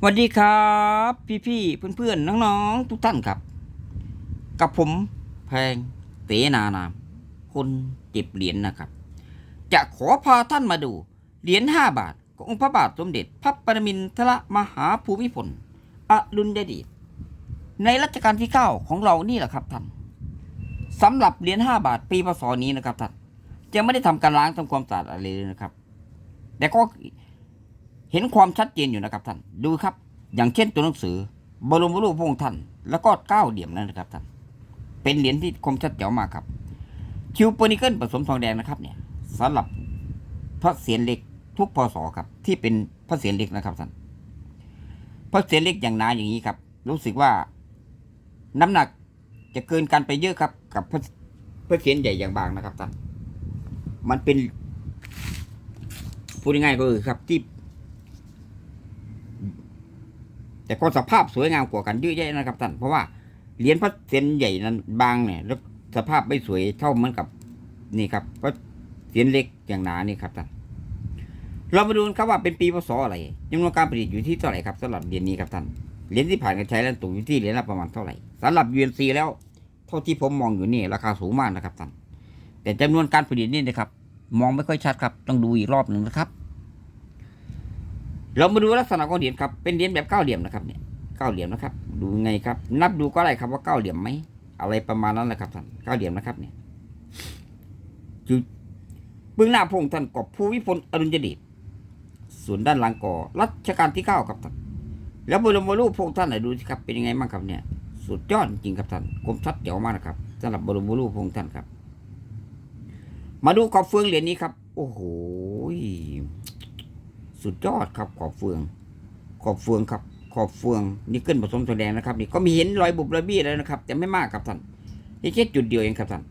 สวัสดีครับ พี่ๆเพื่อนๆน้องๆทุกท่านครับ กับผมแพงเตนานาม คนเก็บเหรียญนะครับ จะขอพาท่านมาดู เหรียญห้าบาท ขององค์พระบาทสมเด็จพระปรมินทรมหาภูมิพลอดุลยเดชในรัชกาลที่เก้าของเรานี่แหละครับท่านสำหรับเหรียญห้าบาทปีพศนี้นะครับท่านจะไม่ได้ทำการล้างทำความสะอาดอะไรเลยนะครับแต่ก็ เห็นความชัดเจนอยู่นะครับท่าน ดูครับ อย่างเช่นตัวหนังสือบรมรูปพระองค์ท่าน แล้วก็เก้าเหลี่ยมนั่นนะครับท่าน เป็นเหรียญที่คมชัดเจ๋วมากครับ คิวเปอร์นิเกิลผสมทองแดงนะครับเนี่ยสำหรับพระเศียรเหล็กทุกพศครับ ที่เป็นพระเศียรเหล็กนะครับท่าน พระเศียรเหล็กอย่างนาอย่างนี้ครับ รู้สึกว่าน้ำหนักจะเกินกันไปเยอะครับ กับพระพระเศียรใหญ่อย่างบางนะครับท่าน มันเป็นพูดง่ายๆก็คือครับที่ แต่ก็สภาพสวยงามกว่ากันเยอะแยะนะครับท่านเพราะว่าเหรียญพระเศียรใหญ่นั้นบางเนี่ยแล้วสภาพไม่สวยเท่าเหมือนกับนี่ครับพระเศียรเล็กอย่างหนานี่ครับท่านเรามาดูครับว่าเป็นปีพศอะไรจำนวนการผลิตอยู่ที่เท่าไหร่ครับสำหรับเหรียญนี้ครับท่านเหรียญที่ผ่านการใช้แล้วตกอยู่ที่เหรียญละประมาณเท่าไหร่สำหรับ UNC แล้วเท่าที่ผมมองอยู่นี่ราคาสูงมากนะครับท่านแต่จำนวนการผลิตนี่นะครับ มองไม่ค่อยชัดครับ ต้องดูอีกรอบหนึ่งนะครับ เรามาดูลักษณะของเหรียญครับ เป็นเหรียญแบบเก้าเหลี่ยมนะครับเนี่ยเก้าเหลี่ยมนะครับ ดูไงครับ นับดูก็ได้ครับว่าเก้าเหลี่ยมไหมอะไรประมาณนั้นแหละครับท่านเก้าเหลี่ยมนะครับเนี่ยจุดเบื้องหน้าพงท่านกอบภูวิพลอรุณยเดชส่วนด้านหลังก่อรัชกาลที่เก้าครับท่านแล้วบรมรูปพระองท่านไหนดูสิครับเป็นยังไงบ้างครับเนี่ย สุดยอดจริงครับท่านคมชัดเจ๋วมากนะครับสำหรับบรมรูปพระองท่านครับ มาดูขอบเฟืองเหรียญนี้ครับ โอ้โห สุดยอดครับขอบเฟือง ขอบเฟืองครับ ขอบเฟืองนี่เกิลผสมทองแดงนะครับ นี่ก็มีเห็นรอยบุบรอยบี้แล้วนะครับ แต่ไม่มากครับท่านนี่แค่จุดเดียวเองครับท่าน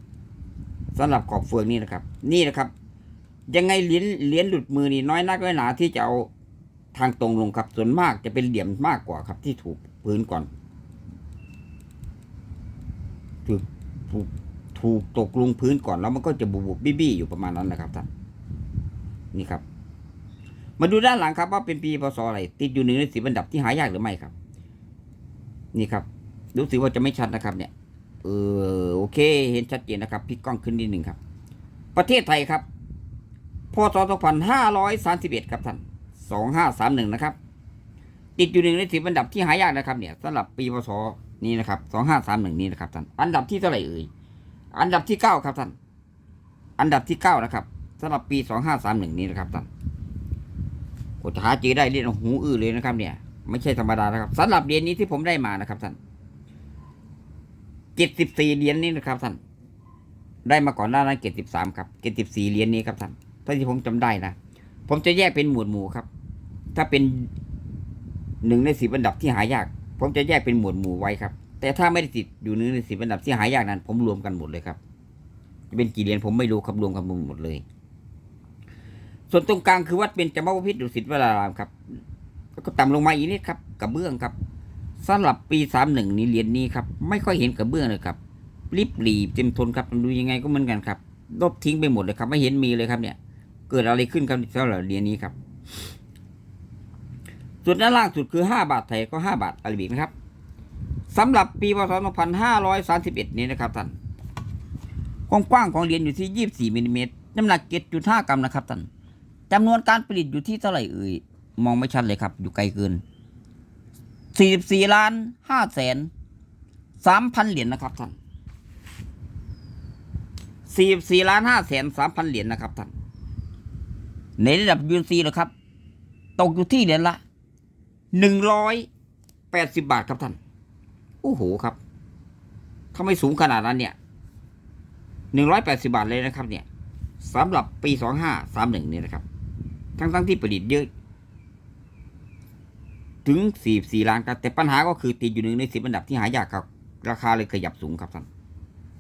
สำหรับขอบเฟืองนี่นะครับ นี่นะครับ ยังไงเหรียญเหรียญหลุดมือนี่น้อยนักน้อยหนาที่จะเอาทางตรงลงครับส่วนมากจะเป็นเหลี่ยมมากกว่าครับ ที่ถูกพื้นก่อนถูกถูกถูกตกลงพื้นก่อนแล้วมันก็จะบุบบุบบี้บี้อยู่ประมาณนั้นนะครับท่านนี่ครับ มาดูด้านหลังครับว่าเป็นปีพศอะไร ติดอยู่หนึ่งในสิบอันดับที่หายากหรือไม่ครับ นี่ครับ รู้สึกว่าจะไม่ชัดนะครับ เนี่ย เออโอเค เห็นชัดเจนนะครับพลิกกล้องขึ้นนิดหนึ่งครับ ประเทศไทยครับพศ2531 ครับท่าน 2531 นะครับ ติดอยู่หนึ่งในสิบอันดับที่หายากนะครับ เนี่ยสำหรับปีพศนี้นะครับ 2531 นี้นะครับท่าน อันดับที่เท่าไหร่เอ่ย อันดับที่เก้าครับท่าน อันดับที่เก้านะครับสำหรับปี 2531 นี้นะครับท่าน ดหาเจอได้เรียนหูอื้อเลยนะครับ เนี่ย ไม่ใช่ธรรมดานะครับสำหรับเหรียญนี้ที่ผมได้มานะครับท่านเจ็ดสิบสี่เหรียญนี้นะครับท่านได้มาก่อนหน้านั้นเจ็ดสิบสามครับเจ็ดสิบสี่เหรียญนี้ครับท่านถ้าที่ผมจำได้นะผมจะแยกเป็นหมวดหมู่ครับ ถ้าเป็นหนึ่งในสิบอันดับที่หายาก ผมจะแยกเป็นหมวดหมู่ไว้ครับ แต่ถ้าไม่ได้ติดอยู่หนึ่งในสิบอันดับที่หายากนั้น ผมรวมกันหมดเลยครับ จะเป็นกี่เหรียญผมไม่รู้ครับรวมกันหมดเลย ส่วนตรงกลางคือวัดเป็นจำพระพิษดุสิตวรารามครับ แล้วก็ต่ำลงมาอีกนิดครับกระเบื้องครับสำหรับปีสามหนึ่งนี้เหรียญนี้ครับ ไม่ค่อยเห็นกระเบื้องเลยครับริบหลีบเต็มทนครับดูยังไงก็เหมือนกันครับลบทิ้งไปหมดเลยครับ ไม่เห็นมีเลยครับเนี่ย เกิดอะไรขึ้นครับสำหรับเหรียญนี้ครับส่วนด้านล่างสุดคือห้าบาทไทยก็ห้าบาทอาราบิกนะครับสำหรับปีพศ2531 นี้นะครับท่านความกว้างของเหรียญอยู่ที่ 24มิลลิเมตรน้ำหนัก 7.5 กรัมนะครับท่าน จำนวนการผลิตอยู่ที่เท่าไหร่เอ่ยมองไม่ชัดเลยครับ อยู่ไกลเกิน 44ล้าน5แสน3,000 เหรียญนะครับท่าน44ล้าน5แสน3,000 เหรียญนะครับท่านในระดับยูนซีเหรอครับ ตกอยู่ที่เหรียญละ 180 บาทครับท่าน โอ้โหครับทำไมสูงขนาดนั้นเนี่ย 180 บาทเลยนะครับเนี่ยสำหรับปี 2531 นี่นะครับ ทั้งทั้งที่ผลิตเยอะ ถึง 44 ล้านตันแต่ปัญหาก็คือติดอยู่หนึ่งในสิบอันดับที่หายากครับ ราคาเลยขยับสูงครับท่าน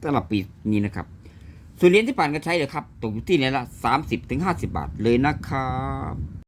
สำหรับปีนี้นะครับส่วนเหรียญที่ผ่านก็ใช้เลยครับตกอยู่ที่เหรียละ30-50 บาทเลยนะครับ